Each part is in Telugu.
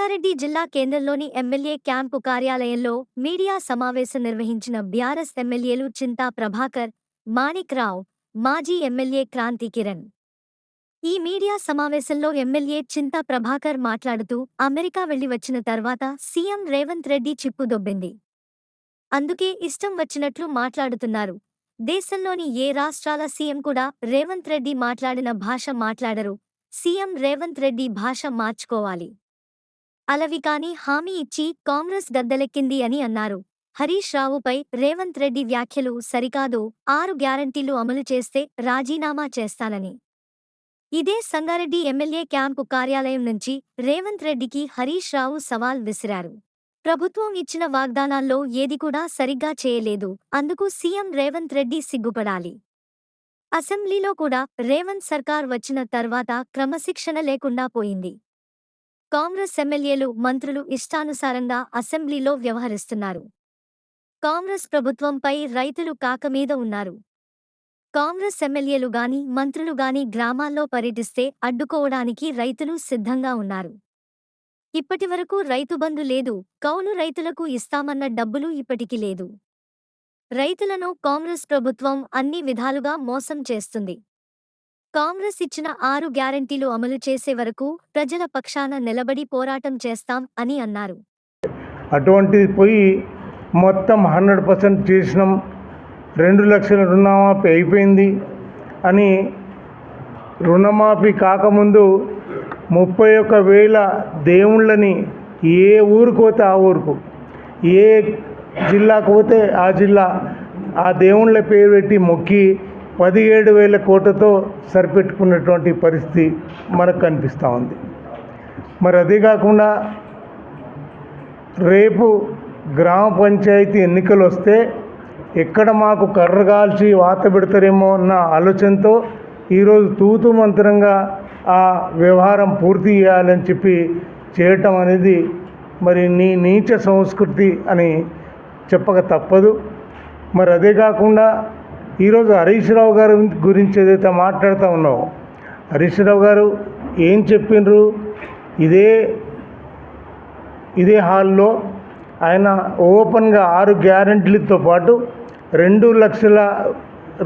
సంగారెడ్డి జిల్లా కేంద్రంలోని ఎమ్మెల్యే క్యాంపు కార్యాలయంలో మీడియా సమావేశం నిర్వహించిన బీఆర్ఎస్ ఎమ్మెల్యేలు చింతా ప్రభాకర్ మాణిక్ రావు మాజీ ఎమ్మెల్యే క్రాంతి కిరణ్. ఈ మీడియా సమావేశంలో ఎమ్మెల్యే చింతా ప్రభాకర్ మాట్లాడుతూ అమెరికా వెళ్ళి వచ్చిన తర్వాత సీఎం రేవంత్ రెడ్డి చిప్పు దొబ్బింది. అందుకే ఇష్టం వచ్చినట్లు మాట్లాడుతున్నారు. దేశంలోని ఏ రాష్ట్రాల సీఎం కూడా రేవంత్ రెడ్డి మాట్లాడిన భాష మాట్లాడరు. సీఎం రేవంత్ రెడ్డి భాష మార్చుకోవాలి. అలవి కాని హామీ ఇచ్చి కాంగ్రెస్ గద్దెలెక్కింది అని అన్నారు. హరీష్ రావుపై రేవంత్ రెడ్డి వ్యాఖ్యలు సరికాదు. ఆరు గ్యారంటీలు అమలు చేస్తే రాజీనామా చేస్తానని. ఇదే సంగారెడ్డి ఎమ్మెల్యే క్యాంపు కార్యాలయం నుంచి రేవంత్ రెడ్డికి హరీష్ రావు సవాల్ విసిరారు. ప్రభుత్వం ఇచ్చిన వాగ్దానాల్లో ఏది కూడా సరిగ్గా చేయలేదు. అందుకు సీఎం రేవంత్ రెడ్డి సిగ్గుపడాలి. అసెంబ్లీలో కూడా రేవంత్ సర్కార్ వచ్చిన తర్వాత క్రమశిక్షణ లేకుండా పోయింది. కాంగ్రెస్ ఎమ్మెల్యేలు మంత్రులు ఇష్టానుసారంగా అసెంబ్లీలో వ్యవహరిస్తున్నారు. కాంగ్రెస్ ప్రభుత్వంపై రైతులు కాకమీద ఉన్నారు. కాంగ్రెస్ ఎమ్మెల్యేలు గాని మంత్రులు గాని గ్రామాల్లో పర్యటిస్తే అడ్డుకోవడానికి రైతులు సిద్ధంగా ఉన్నారు. ఇప్పటివరకు రైతు బంధు లేదు కౌలు రైతులకు ఇస్తామన్న డబ్బులు ఇప్పటికి లేదు. రైతులను కాంగ్రెస్ ప్రభుత్వం అన్ని విధాలుగా మోసం చేస్తుంది. కాంగ్రెస్ ఇచ్చిన ఆరు గ్యారంటీలు అమలు చేసే వరకు ప్రజల పక్షాన నిలబడి పోరాటం చేస్తాం అని అన్నారు. అటువంటిది పోయి మొత్తం హండ్రెడ్ పర్సెంట్ చేసినాం. రెండు లక్షల రుణమాఫీ అయిపోయింది అని రుణమాఫీ కాకముందు ముప్పై ఒక్క వేల దేవుళ్ళని ఏ ఊరికి పోతే ఆ ఊరుకు ఏ జిల్లాకు పోతే ఆ జిల్లా ఆ దేవుళ్ళ పేరు పెట్టి మొక్కి పదిహేడు వేల కోట్లతో సరిపెట్టుకున్నటువంటి పరిస్థితి మనకు కనిపిస్తూ ఉంది. మరి అదే కాకుండా రేపు గ్రామ పంచాయతీ ఎన్నికలు వస్తే ఎక్కడ మాకు కర్ర కాల్చి వాత పెడతారేమో అన్న ఆలోచనతో ఈరోజు తూతు మంత్రంగా ఆ వ్యవహారం పూర్తి చేయాలని చెప్పి చేయటం అనేది మరి నీ నీచ సంస్కృతి అని చెప్పక తప్పదు. మరి అదే కాకుండా ఈరోజు హరీష్ రావు గారి గురించి ఏదైతే మాట్లాడుతూ ఉన్నావు హరీష్ రావు గారు ఏం చెప్పిండ్రు? ఇదే ఇదే హాల్లో ఆయన ఓపెన్గా ఆరు గ్యారంటీలతో పాటు రెండు లక్షల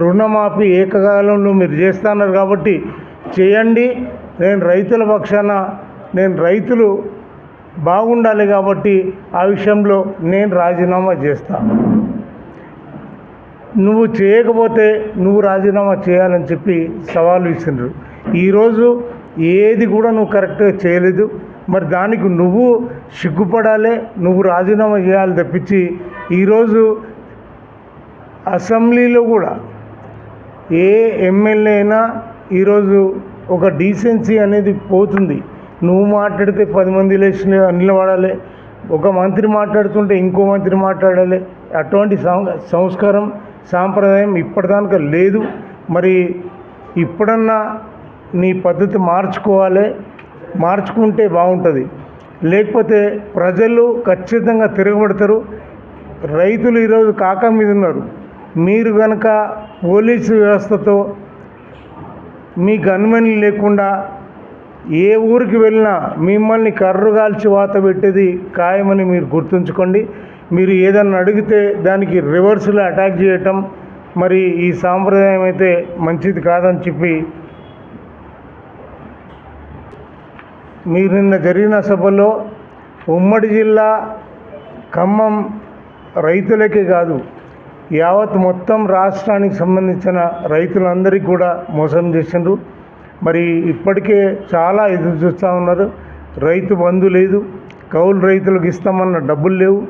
రుణమాఫీ ఏకకాలంలో మీరు చేస్తున్నారు కాబట్టి చేయండి. నేను రైతుల పక్షాన నేను రైతులు బాగుండాలి కాబట్టి ఆ విషయంలో నేను రాజీనామా చేస్తాను. నువ్వు చేయకపోతే నువ్వు రాజీనామా చేయాలని చెప్పి సవాల్ విసినారు ఈరోజు ఏది కూడా నువ్వు కరెక్ట్గా చేయలేదు. మరి దానికి నువ్వు సిగ్గుపడాలి నువ్వు రాజీనామా చేయాలి తప్పించి ఈరోజు అసెంబ్లీలో కూడా ఏ ఎమ్మెల్యే అయినా ఈరోజు ఒక డీసెన్సీ అనేది పోతుంది. నువ్వు మాట్లాడితే పది మంది లేచి నిలబడాలి. ఒక మంత్రి మాట్లాడుతుంటే ఇంకో మంత్రి మాట్లాడాలి. అటువంటి సంస్కారం సాంప్రదాయం ఇప్పటిదాకా లేదు. మరి ఇప్పుడన్నా నీ పద్ధతి మార్చుకోవాలి? మార్చుకుంటే బాగుంటుంది. లేకపోతే ప్రజలు ఖచ్చితంగా తిరగబడతారు. రైతులు ఈరోజు కాక మీద ఉన్నారు. మీరు కనుక పోలీసు వ్యవస్థతో మీ గన్మెన్ లేకుండా ఏ ఊరికి వెళ్ళినా మిమ్మల్ని కర్రు కాల్చి వాత పెట్టేది ఖాయమని మీరు గుర్తుంచుకోండి. మీరు ఏదన్నా అడిగితే దానికి రివర్స్లో అటాక్ చేయటం మరి ఈ సాంప్రదాయం అయితే మంచిది కాదని చెప్పి మీరు నిన్న జరిగిన సభలో ఉమ్మడి జిల్లా ఖమ్మం రైతులకే కాదు యావత్ మొత్తం రాష్ట్రానికి సంబంధించిన రైతులందరికీ కూడా మోసం చేసిండ్రు. మరి ఇప్పటికే చాలా ఎదురు చూస్తూ ఉన్నారు. రైతు బంధు లేదు. కౌలు రైతులకు ఇస్తామన్న డబ్బులు లేవు.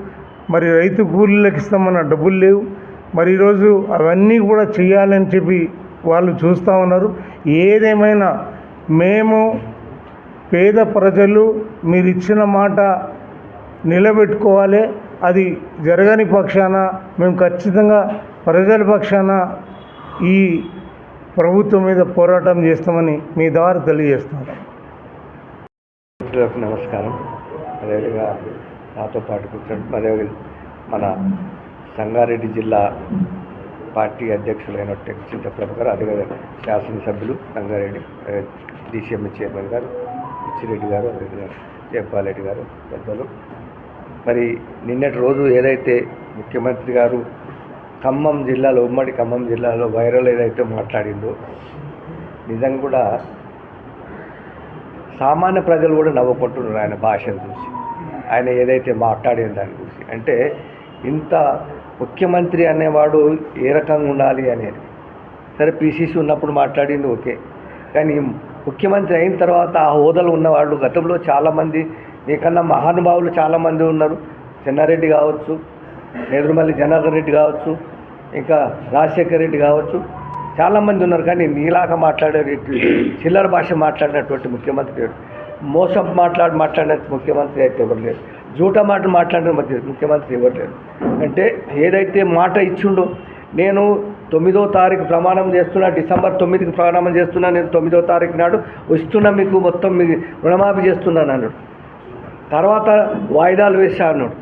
మరి రైతు కూలీలకు ఇస్తామన్న డబ్బులు లేవు. మరి ఈరోజు అవన్నీ కూడా చేయాలని చెప్పి వాళ్ళు చూస్తూ ఉన్నారు. ఏదేమైనా మేము పేద ప్రజలు మీరు ఇచ్చిన మాట నిలబెట్టుకోవాలి. అది జరగని పక్షాన మేము ఖచ్చితంగా ప్రజల పక్షాన ఈ ప్రభుత్వం మీద పోరాటం చేస్తామని మీ ద్వారా తెలియజేస్తాను నమస్కారం. అదేవిధంగా నాతో పాటు కూర్చుంటే అదే మన సంగారెడ్డి జిల్లా పార్టీ అధ్యక్షులైన చింత ప్రభాకర్ అదేవిధంగా శాసనసభ్యులు సంగారెడ్డి డిసిఎం చైర్మన్ గారు పిచ్చిరెడ్డి గారు అదేవిధంగా జయపాలరెడ్డి గారు పెద్దలు. మరి నిన్నటి రోజు ఏదైతే ముఖ్యమంత్రి గారు ఖమ్మం జిల్లాలో ఉమ్మడి ఖమ్మం జిల్లాలో వైరల్ ఏదైతే మాట్లాడిందో నిజంగా కూడా సామాన్య ప్రజలు కూడా నవ్వుకుంటున్నారు ఆయన భాషను చూసి. ఆయన ఏదైతే మాట్లాడిన దాని గురించి. అంటే ఇంత ముఖ్యమంత్రి అనేవాడు ఏ రకంగా ఉండాలి అనేది. సరే పీసీసీ ఉన్నప్పుడు మాట్లాడింది ఓకే. కానీ ముఖ్యమంత్రి అయిన తర్వాత ఆ హోదాలో ఉన్నవాళ్ళు గతంలో చాలామంది నీకన్నా మహానుభావులు చాలామంది ఉన్నారు. చెన్నారెడ్డి కావచ్చు నేదురుమల్లి జనార్దన్ రెడ్డి కావచ్చు ఇంకా రాజశేఖర్ రెడ్డి కావచ్చు చాలామంది ఉన్నారు. కానీ నీలాగా మాట్లాడే చిల్లర భాష మాట్లాడినటువంటి ముఖ్యమంత్రి మోసం మాట్లాడి మాట్లాడిన ముఖ్యమంత్రి అయితే ఎవరు లేరు. జూట మాట మాట్లాడిన ముఖ్యమంత్రి ఎవరు లేరు. అంటే ఏదైతే మాట ఇచ్చిండో నేను తొమ్మిదో తారీఖు ప్రమాణం చేస్తున్నా డిసెంబర్ తొమ్మిదికి ప్రమాణం చేస్తున్నా నేను తొమ్మిదో తారీఖు నాడు వస్తున్నా మీకు మొత్తం మీ రుణమాఫీ చేస్తున్నాను అన్నాడు. తర్వాత వాయిదాలు వేసా అన్నాడు.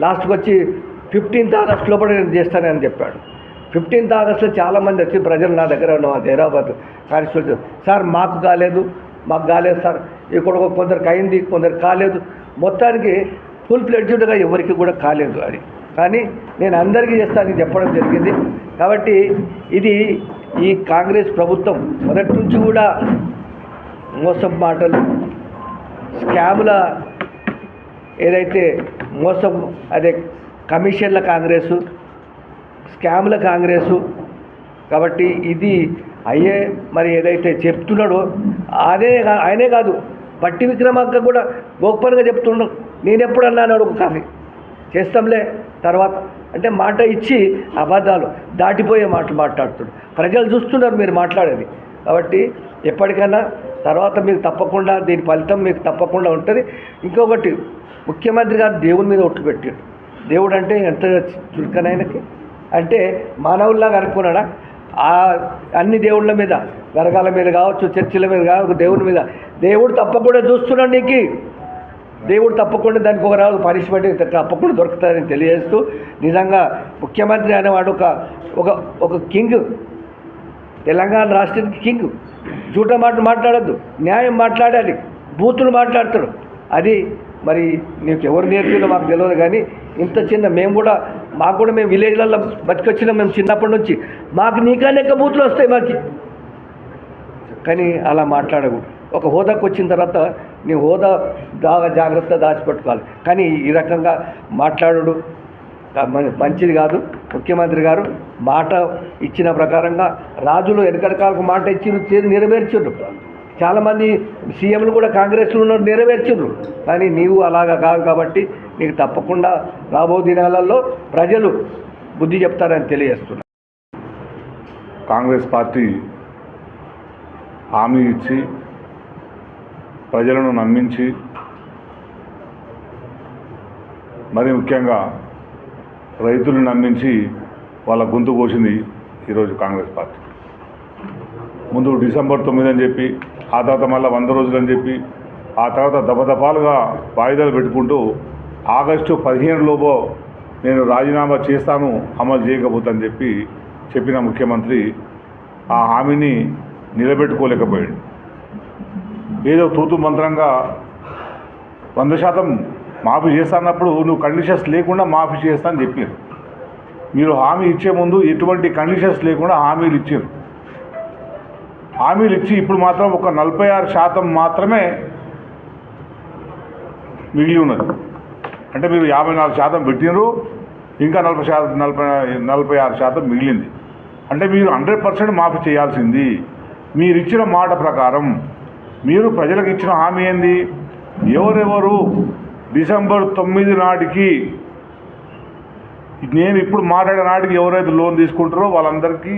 లాస్ట్కి వచ్చి ఫిఫ్టీన్త్ ఆగస్ట్ లోపల నేను చేస్తానని చెప్పాడు. ఫిఫ్టీన్త్ ఆగస్ట్లో చాలామంది వచ్చి ప్రజలు నా దగ్గర ఉన్న హైదరాబాద్ కానిస్టేబుల్. సార్ మాకు కాలేదు మాకు కాలేదు సార్. ఇక్కడ ఒక కొందరికి అయింది కొందరు కాలేదు. మొత్తానికి ఫుల్ ఫ్లెడ్జ్డ్గా ఎవరికి కూడా కాలేదు అది. కానీ నేను అందరికీ చేస్తానని చెప్పడం జరిగింది. కాబట్టి ఇది ఈ కాంగ్రెస్ ప్రభుత్వం మొదటి నుంచి కూడా మోసం మాటలు స్కాముల ఏదైతే మోసం అదే కమిషన్ల కాంగ్రెసు స్కామ్ల కాంగ్రెసు. కాబట్టి ఇది అయ్యే మరి ఏదైతే చెప్తున్నాడో అదే కా- ఆయనే కాదు పట్టి విక్రమార్క కూడా గోపన్గా చెప్తున్నాడు నేను ఎప్పుడు అన్నాడు ఒక కాఫీ. చేస్తాంలే. తర్వాత అంటే మాట ఇచ్చి అబద్ధాలు దాటిపోయే మాటలు మాట్లాడుతున్నాడు ప్రజలు చూస్తున్నారు మీరు మాట్లాడేది. కాబట్టి ఎప్పటికైనా తర్వాత మీకు తప్పకుండా దీని ఫలితం మీకు తప్పకుండా ఉంటుంది. ఇంకొకటి ముఖ్యమంత్రి గారు దేవుని మీద ఒట్లు పెట్టాడు. దేవుడు అంటే ఎంత చురుకనైనకి అంటే మానవుల్లాగా అనుకున్నాడా? అన్ని దేవుళ్ళ మీద నరకాల మీద కావచ్చు చర్చిల మీద కావచ్చు దేవుని మీద. దేవుడు తప్పకుండా చూస్తున్నాడు నీకు. దేవుడు తప్పకుండా దానికి ఒక రాదు పనిష్మెంట్ తప్పకుండా దొరుకుతుందని తెలియజేస్తూ నిజంగా ముఖ్యమంత్రి అనేవాడు ఒక ఒక ఒక కింగ్ తెలంగాణ రాష్ట్రానికి కింగ్ జూట మాట మాట్లాడద్దు. న్యాయం మాట్లాడాలి. బూతులు మాట్లాడతాడు అది మరి నీకు ఎవరు నేర్పిందో మాకు తెలియదు కానీ ఇంత చిన్న మేము కూడా మాకు కూడా మేము విలేజ్లలో బతికొచ్చినాం మేము చిన్నప్పటి నుంచి. మాకు నీకన్నా ఎక్కువ బూతులు వస్తాయి మాకు. కానీ అలా మాట్లాడకూడదు. ఒక హోదాకు వచ్చిన తర్వాత నీ హోదా బాగా జాగ్రత్త దాచిపెట్టుకోవాలి. కానీ ఈ రకంగా మాట్లాడు మంచిది కాదు. ముఖ్యమంత్రి గారు మాట ఇచ్చిన ప్రకారంగా రాజులు వెనకడకాలకు మాట ఇచ్చి నెరవేర్చుండ్రు. చాలామంది సీఎంలు కూడా కాంగ్రెస్లో ఉన్నారు నెరవేర్చుండ్రు. కానీ నీవు అలాగా కాదు కాబట్టి మీకు తప్పకుండా రాబో దినాలలో ప్రజలు బుద్ధి చెప్తారని తెలియజేస్తున్నారు కాంగ్రెస్ పార్టీ హామీ ఇచ్చి ప్రజలను నమ్మించి మరి ముఖ్యంగా రైతులను నమ్మించి వాళ్ళ గొంతు కోసింది ఈరోజు కాంగ్రెస్ పార్టీ. ముందు డిసెంబర్ తొమ్మిది అని చెప్పి ఆ తర్వాత మళ్ళీ వంద రోజులు అని చెప్పి ఆ తర్వాత దపదపాలుగా వాయిదాలు పెట్టుకుంటూ ఆగస్టు పదిహేనులోపో నేను రాజీనామా చేస్తాను అమలు చేయకపోతని చెప్పి చెప్పిన ముఖ్యమంత్రి ఆ హామీని నిలబెట్టుకోలేకపోయాడు. ఏదో తూతు మంత్రంగా వంద శాతం మాఫీ చేస్తానప్పుడు నువ్వు కండిషన్స్ లేకుండా మాఫీ చేస్తా అని చెప్పారు. మీరు హామీ ఇచ్చే ముందు ఎటువంటి కండిషన్స్ లేకుండా హామీలు ఇచ్చారు. హామీలు ఇచ్చి ఇప్పుడు మాత్రం ఒక నలభై ఆరు శాతం మాత్రమే మిగిలి ఉన్నది. అంటే మీరు యాభై నాలుగు శాతం పెట్టినరు ఇంకా నలభై శాతం నలభై నలభై ఆరు శాతం మిగిలింది. అంటే మీరు హండ్రెడ్ పర్సెంట్ మాఫీ చేయాల్సింది. మీరు ఇచ్చిన మాట ప్రకారం మీరు ప్రజలకు ఇచ్చిన హామీ ఏంది? ఎవరెవరు డిసెంబర్ తొమ్మిది నాటికి నేను ఇప్పుడు మాట్లాడే నాటికి ఎవరైతే లోన్ తీసుకుంటారో వాళ్ళందరికీ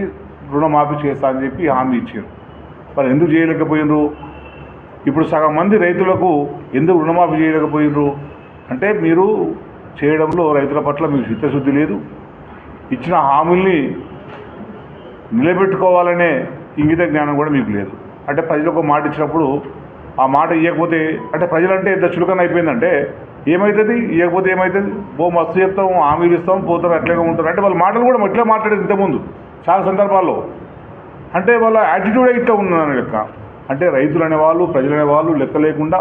రుణమాఫీ చేస్తా అని చెప్పి హామీ ఇచ్చారు. మరి ఎందుకు చేయలేకపోయినరు? ఇప్పుడు సగం మంది రైతులకు ఎందుకు రుణమాఫీ చేయలేకపోయినరు? అంటే మీరు చేయడంలో రైతుల పట్ల మీకు చిత్తశుద్ధి లేదు. ఇచ్చిన హామీల్ని నిలబెట్టుకోవాలనే ఇంగిత జ్ఞానం కూడా మీకు లేదు. అంటే ప్రజలకు ఒక మాట ఇచ్చినప్పుడు ఆ మాట ఇవ్వకపోతే అంటే ప్రజలంటే ఎంత చులకన అయిపోయిందంటే ఏమవుతుంది ఇవ్వకపోతే ఏమవుతుంది ఓ మస్తు చెప్తాం హామీలు ఇస్తాం పోతారు అట్లాగే ఉంటారు. అంటే వాళ్ళ మాటలు కూడా ఇట్లా మాట్లాడేది ఇంతకుముందు చాలా సందర్భాల్లో. అంటే వాళ్ళ యాటిట్యూడే ఇట్లా ఉన్నదని లెక్క. అంటే రైతులు అనేవాళ్ళు ప్రజలు అనేవాళ్ళు లెక్క లేకుండా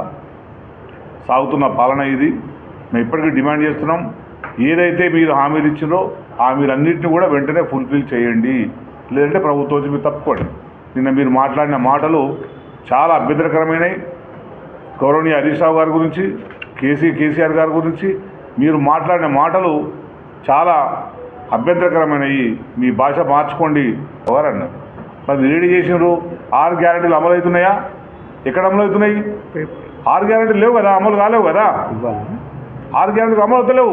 సాగుతున్న పాలన ఇది. మేము ఇప్పటికీ డిమాండ్ చేస్తున్నాం. ఏదైతే మీరు హామీలు ఇచ్చిందో హామీలన్నింటినీ కూడా వెంటనే ఫుల్ఫిల్ చేయండి. లేదంటే ప్రభుత్వం మీరు తప్పుకోండి. నిన్న మీరు మాట్లాడిన మాటలు చాలా అభ్యంతరకరమైనవి. గౌరవనీయ హరీష్ రావు గారి గురించి కేసీ కేసీఆర్ గారి గురించి మీరు మాట్లాడిన మాటలు చాలా అభ్యంతరకరమైనవి. మీ భాష మార్చుకోండి ఎవరన్నారు మరి మీరు చేసినారు ఆరు గ్యారెంటీలు అమలు అవుతున్నాయా? ఎక్కడ అమలు అవుతున్నాయి? ఆరు గ్యారెంటీలు లేవు కదా అమలు కాలేవు కదా? ఆరు గ్యారెంటీలు అమలు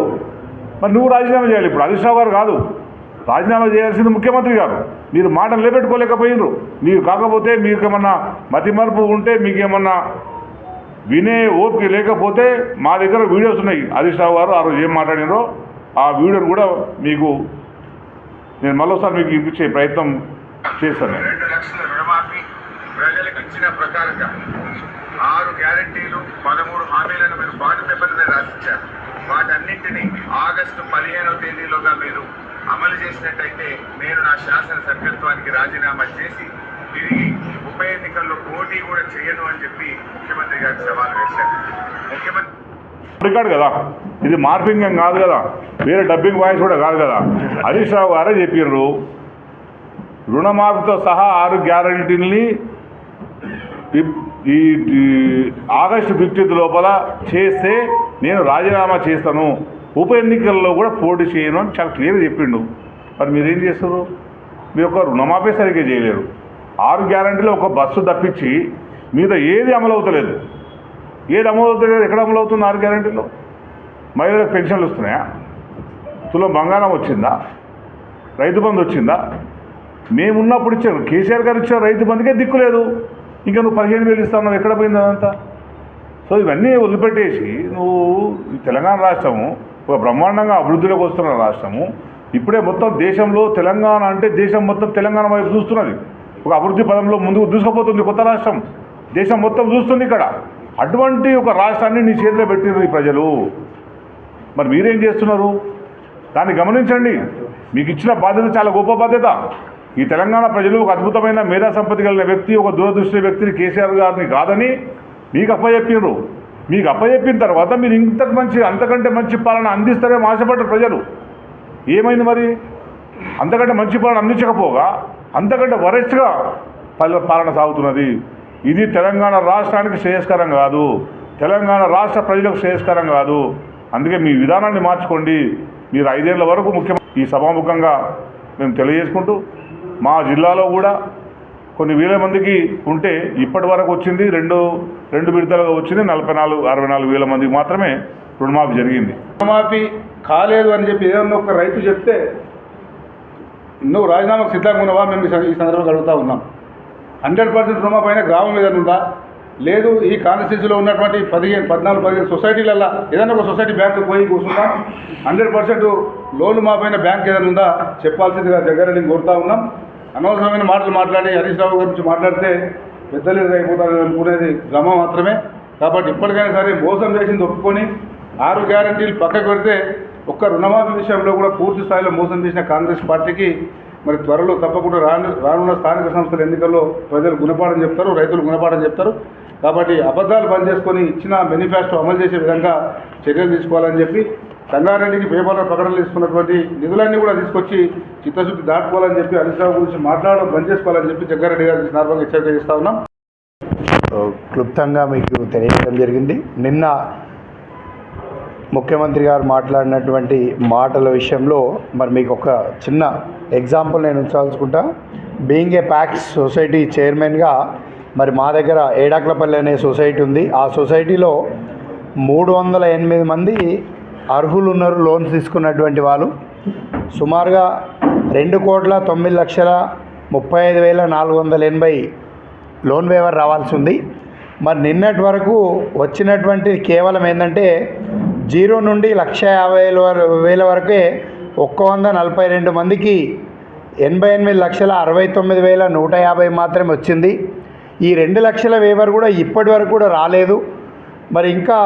మరి నువ్వు రాజీనామా చేయాలి ఇప్పుడు. హరీష్ గారు కాదు. రాజీనామా చేయాల్సింది ముఖ్యమంత్రి గారు. మీరు మాట నిలబెట్టుకోలేకపోయినరు. మీరు కాకపోతే మీకు ఏమన్నా మతిమరుపు ఉంటే మీకు ఏమన్నా వినే ఓపిక లేకపోతే మా దగ్గర వీడియోస్ ఉన్నాయి. హరీష్ రావు గారు ఆ రోజు ఏం మాట్లాడినారో ఆ వీడియోని కూడా మీకు నేను మరోసారి మీకు ఇప్పించే ప్రయత్నం చేస్తాను నేను. ఆరు గ్యారంటీలు పదమూడు హామీలను మీరు బాండ్ పేపర్ మీద రాసిచ్చారు. వాటన్నింటినీ ఆగస్టు పదిహేనవ తేదీలోగా మీరు అమలు చేసినట్టయితే నేను నా శాసన సభ్యత్వానికి రాజీనామా చేసి తిరిగి ఉప ఎన్నికల్లో పోటీ కూడా చేయను అని చెప్పి ముఖ్యమంత్రి గారికి సవాల్ వేశారు. ముఖ్యమంత్రి రికార్డు కదా? ఇది మార్పింగ్ ఏం కాదు కదా? వేరే డబ్బింగ్ వాయిస్ కూడా కాదు కదా? హరీష్ రావు గారే చెప్పిర్రు రుణమాఫీతో సహా ఆరు గ్యారంటీని ఈ ఆగస్టు ఫిఫ్టీన్త్ లోపల చేస్తే నేను రాజీనామా చేస్తాను. ఉప ఎన్నికల్లో కూడా పోటీ చేయను అని చాలా క్లియర్గా చెప్పిండు. మరి మీరేం చేస్తారు? మీరు ఒక రుణమాఫీ సరిగ్గా చేయలేరు. ఆరు గ్యారంటీలో ఒక బస్సు తప్పించి మీద ఏది అమలు అవుతలేదు. ఏది అమలు అవుతలేదు? ఎక్కడ అమలు అవుతుంది ఆరు గ్యారంటీలో? మహిళలకు పెన్షన్లు వస్తున్నాయా? తులం బంగారం వచ్చిందా? రైతు బంధు వచ్చిందా? మేమున్నప్పుడు ఇచ్చారు. కేసీఆర్ గారు ఇచ్చారు రైతు బంధుకే దిక్కు లేదు. ఇంకా నువ్వు పదిహేను వేలు ఇస్తావు ఎక్కడ పోయింది అదంతా? సో ఇవన్నీ వదిలిపెట్టేసి నువ్వు ఈ తెలంగాణ రాష్ట్రము ఒక బ్రహ్మాండంగా అభివృద్ధిలోకి వస్తున్న రాష్ట్రము. ఇప్పుడే మొత్తం దేశంలో తెలంగాణ అంటే దేశం మొత్తం తెలంగాణ వైపు చూస్తున్నది. ఒక అభివృద్ధి పదంలో ముందుకు దూసుకుపోతుంది కొత్త రాష్ట్రం. దేశం మొత్తం చూస్తుంది ఇక్కడ. అటువంటి ఒక రాష్ట్రాన్ని నీ చేతిలో పెట్టింది ఈ ప్రజలు. మరి మీరేం చేస్తున్నారు? దాన్ని గమనించండి. మీకు ఇచ్చిన బాధ్యత చాలా గొప్ప బాధ్యత. ఈ తెలంగాణ ప్రజలు ఒక అద్భుతమైన మేధా సంపత్తి కలిగిన వ్యక్తి ఒక దూరదృష్టి వ్యక్తిని కేసీఆర్ గారిని కాదని మీకు అప్పచెప్పారు మీకు అప్పచెప్పిన తర్వాత మీరు ఇంతకు మంచి అంతకంటే మంచి పాలన అందిస్తారేమో ఆశపడ్డారు ప్రజలు. ఏమైంది మరి? అంతకంటే మంచి పాలన అందించకపోగా అంతకంటే వరెస్ట్గా పల్లె పాలన సాగుతున్నది. ఇది తెలంగాణ రాష్ట్రానికి శ్రేయస్కరం కాదు. తెలంగాణ రాష్ట్ర ప్రజలకు శ్రేయస్కరం కాదు. అందుకే మీ విధానాన్ని మార్చుకోండి. మీరు ఐదేళ్ళ వరకు ముఖ్యమంత్రి ఈ సభాముఖంగా మేము తెలియజేసుకుంటూ మా జిల్లాలో కూడా కొన్ని వేల మందికి ఉంటే ఇప్పటి వరకు వచ్చింది రెండు రెండు విడతలుగా వచ్చింది నలభై నాలుగు అరవై నాలుగు వేల మందికి మాత్రమే రుణమాఫీ జరిగింది. రుణమాఫీ కాలేదు అని చెప్పి ఏదన్నా ఒక రైతు చెప్తే నువ్వు రాజీనామాకు సిద్ధంగా ఉన్నావా? మేము ఈ సందర్భంగా అడుగుతూ ఉన్నాం. హండ్రెడ్ పర్సెంట్ రుణమాఫీ అయినా గ్రామం మీద ఉందా? లేదు ఈ కాన్స్టిట్యూన్సీలో ఉన్నటువంటి పదిహేను పద్నాలుగు పదిహేను సొసైటీలల్లో ఏదైనా ఒక సొసైటీ బ్యాంకు పోయి కూర్చుంటాం హండ్రెడ్ పర్సెంట్ లోన్ మాపైన బ్యాంక్ ఏదైనా ఉందా? చెప్పాల్సిందిగా జగ్గారెడ్డిని కోరుతా ఉన్నాం. అనవసరమైన మాటలు మాట్లాడి హరీష్ రావు గురించి మాట్లాడితే పెద్దలు అయిపోతారు అనుకునేది భ్రమ మాత్రమే. కాబట్టి ఇప్పటికైనా సరే మోసం చేసింది ఒప్పుకొని ఆరు గ్యారంటీలు పక్కకు పెడితే ఒక్క రుణమాఫీ విషయంలో కూడా పూర్తి స్థాయిలో మోసం చేసిన కాంగ్రెస్ పార్టీకి మరి త్వరలో తప్పకుండా రాను రానున్న స్థానిక సంస్థల ఎన్నికల్లో ప్రజలు గుణపాఠం చెప్తారు రైతులు గుణపాఠం చెప్తారు. కాబట్టి అబద్ధాలు బంద్ చేసుకొని ఇచ్చిన మేనిఫెస్టో అమలు చేసే విధంగా చర్యలు తీసుకోవాలని చెప్పి సంగారెడ్డికి పేపర్లో ప్రకటనలు ఇస్తున్నటువంటి నిధులన్నీ కూడా తీసుకొచ్చి చిత్తశుద్ధి దాటుకోవాలని చెప్పి హరీష్ రావు గురించి మాట్లాడడం బంద్ చేసుకోవాలని చెప్పి జగ్గారెడ్డి గారికి సందర్భంగా హెచ్చరిక చేస్తా ఉన్నాం. క్లుప్తంగా మీకు తెలియడం జరిగింది. నిన్న ముఖ్యమంత్రి గారు మాట్లాడినటువంటి మాటల విషయంలో మరి మీకు ఒక చిన్న ఎగ్జాంపుల్ నేను ఉంచాల్సుకుంటా. బీయింగ్ ఏ ప్యాక్స్ సొసైటీ చైర్మన్గా మరి మా దగ్గర ఏడాకులపల్లి అనే సొసైటీ ఉంది. ఆ సొసైటీలో మూడు వందల ఎనిమిది మంది అర్హులు ఉన్నారు లోన్స్ తీసుకున్నటువంటి వాళ్ళు. సుమారుగా రెండు కోట్ల తొమ్మిది లక్షల ముప్పై ఐదు వేల నాలుగు వందల ఎనభై లోన్ వేవర్ రావాల్సి ఉంది. మరి నిన్నటి వరకు వచ్చినటువంటి కేవలం ఏంటంటే జీరో నుండి లక్ష యాభై వేల వేల వరకే ఒక్క వంద నలభై రెండు మందికి ఎనభై ఎనిమిది లక్షల అరవై తొమ్మిది వేల నూట యాభై మాత్రమే వచ్చింది. ఈ రెండు లక్షల వేవర్ కూడా ఇప్పటి వరకు కూడా రాలేదు. మరి ఇంకా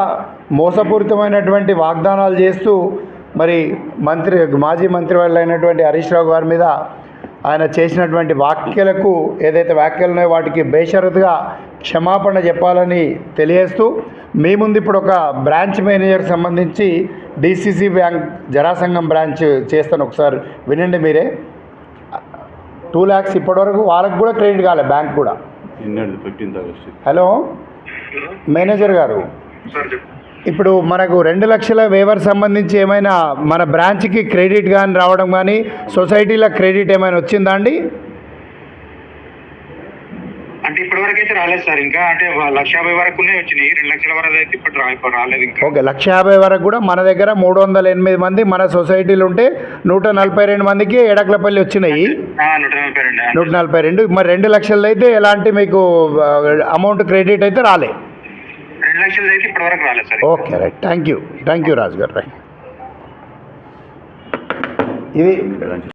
మోసపూరితమైనటువంటి వాగ్దానాలు చేస్తూ మరి మంత్రి మాజీ మంత్రి వాళ్ళు అయినటువంటి హరీష్ రావు గారి మీద ఆయన చేసినటువంటి వ్యాఖ్యలకు ఏదైతే వ్యాఖ్యలు ఉన్నాయో వాటికి బేషరతుగా క్షమాపణ చెప్పాలని తెలియజేస్తూ మీ ముందు ఇప్పుడు ఒక బ్రాంచ్ మేనేజర్ సంబంధించి డిసిసి బ్యాంక్ జరాసంగం బ్రాంచ్ చేస్తాను ఒకసారి. వినండి మీరే. టూ ల్యాక్స్ ఇప్పటివరకు వాళ్ళకి కూడా క్రెడిట్ కాలే బ్యాంక్ కూడా. హలో? మేనేజర్ గారు. ఇప్పుడు మనకు రెండు లక్షల వేవర్ సంబంధించి ఏమైనా మన బ్రాంచ్కి క్రెడిట్ కానీ రావడం కానీ సొసైటీలో క్రెడిట్ ఏమైనా వచ్చిందా అండి? అంటే ఇప్పటి వరకు అయితే రాలేదు సార్. ఇంకా అంటే లక్ష యాభై వరకునే వచ్చినాయి. రెండు లక్షల వరకు అయితే ఇప్పుడు రా ఇప్పుడు రాలేదు ఇంకా. ఓకే లక్ష యాభై వరకు కూడా మన దగ్గర మూడు వందల ఎనిమిది మంది మన సొసైటీలు ఉంటే నూట నలభై రెండు మందికి ఎడక్లపల్లి వచ్చినాయి. నూట నలభై రెండు నూట నలభై రెండు. మరి రెండు లక్షలు అయితే ఎలాంటి మీకు అమౌంట్ క్రెడిట్ అయితే రాలే. రెండు లక్షలు అయితే ఇప్పటి రాలేదు sir. Okay right. Thank you thank you Raju garu right. ఇది